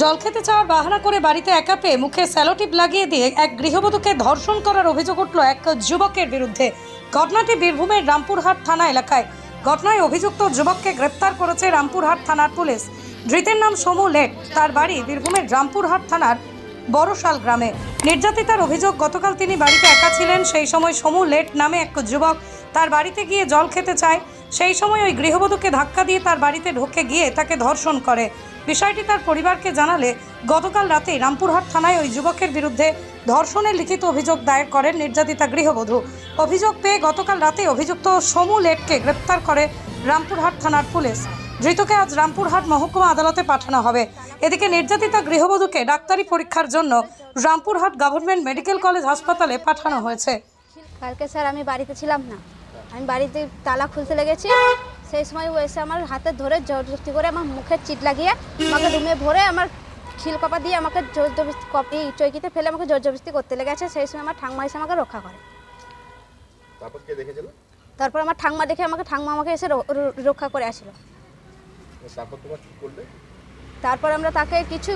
জল খেতে চাওয়ার বাহানা করে বাড়িতে একা পেয়ে মুখে স্যালোটিপ লাগিয়ে দিয়ে এক গৃহবধূকে ধর্ষণ করার অভিযোগ উঠল এক যুবকের বিরুদ্ধে। ঘটনাটি বীরভূমের রামপুরহাট থানা এলাকায়। ঘটনায় অভিযুক্ত যুবককে গ্রেপ্তার করেছে রামপুরহাট থানার পুলিশ। ধৃতের নাম সমু লেট। তার বাড়ি বীরভূমের রামপুরহাট থানার বড়শাল গ্রামে। নির্যাতিতার অভিযোগ গতকাল তিনি বাড়িতে একা ছিলেন। সেই সময় সমু লেট নামে এক যুবক তার বাড়িতে গিয়ে জল খেতে চায়। সেই সময় ওই গৃহবধূকে ধাক্কা দিয়ে তার বাড়িতে ঢুকে গিয়ে তাকে ধর্ষণ করে। বিষয়টি তার পরিবারকে জানালে গতকাল রাতে রামপুরহাট থানায় ওই যুবকের বিরুদ্ধে ধর্ষণের লিখিত অভিযোগ দায়ের করেন নির্যাতিতা গৃহবধূ। অভিযোগ পেয়ে গতকাল রাতে অভিযুক্ত সমু লেটকে গ্রেপ্তার করে রামপুরহাট থানার পুলিশ। ধৃতকে আজ রামপুরহাট মহকুমা আদালতে পাঠানো হবে। এদিকে নির্যাতিতা গৃহবধূকে ডাক্তারি পরীক্ষার জন্য রামপুরহাট গভর্নমেন্ট মেডিকেল কলেজ হাসপাতালে পাঠানো হয়েছে। কালকে স্যার আমি বাড়িতে ছিলাম না। আমি বাড়িতে তালা খুলতে লেগেছি। সেই সময় ও এসে আমার হাতে ধরে জবরদস্তি করে আমার মুখে চিট লাগিয়ে আমাকে রুমে ভরে আমার খিল কপা দিয়ে আমাকে জোর জবরদস্তি কপি চৌকিতে ফেলে আমাকে জবরদস্তি করতে লেগেছে। সেই সময় আমার ঠাংমা এসে আমাকে রক্ষা করে। তারপর কে দেখেছিল? তারপর আমার ঠাংমা দেখে আমাকে ঠাংমা আমাকে এসে রক্ষা করে আসলো। তারপর তোমার কি করলে? তারপর আমরা তাকে কিছু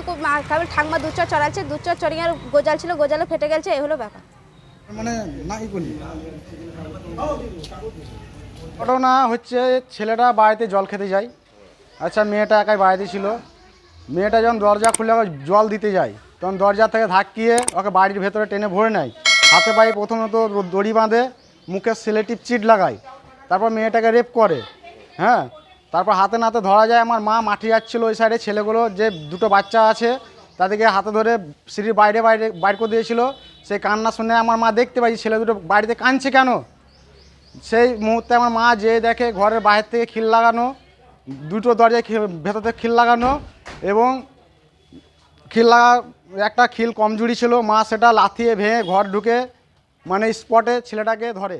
কারণ ঠাংমা দু চর চড়াচ্ছে। দু চর চড়িয়ে আর গোজাল ছিল গোজালে ফেটে গেছে এ হলো ব্যাপার। মানে ঘটনা হচ্ছে ছেলেটা বাড়িতে জল খেতে যায়। আচ্ছা মেয়েটা একাই বাড়িতে ছিল। মেয়েটা যখন দরজা খুলে জল দিতে যায়। তখন দরজা থেকে ধাক্কিয়ে ওকে বাড়ির ভেতরে টেনে ভরে নেয়। হাতে পায়ে প্রথমত দড়ি বাঁধে, মুখে সিলেটিভ চিট লাগায়। তারপর মেয়েটাকে রেপ করে হ্যাঁ? তারপর হাতে নাতে ধরা যায়। আমার মা মাঠে যাচ্ছিল ওই সাইডে ছেলেগুলো যে দুটো বাচ্চা আছে, তাদেরকে হাতে ধরে সিঁড়ির বাইরে বাইরে বাইর করে দিয়েছিল। সেই কান্না শুনে আমার মা দেখতে পাই ছেলে দুটো বাড়িতে কাঁদছে কেন? সেই মুহূর্তে আমার মা যে দেখে ঘরের বাইরের থেকে খিল লাগানো, দুটো দরজায় ভেতর থেকে খিল লাগানো এবং খিল লাগা, একটা খিল কমজুরি ছিল, মা সেটা লাথিয়ে ভেঙে ঘর ঢুকে মানে স্পটে ছেলেটাকে ধরে।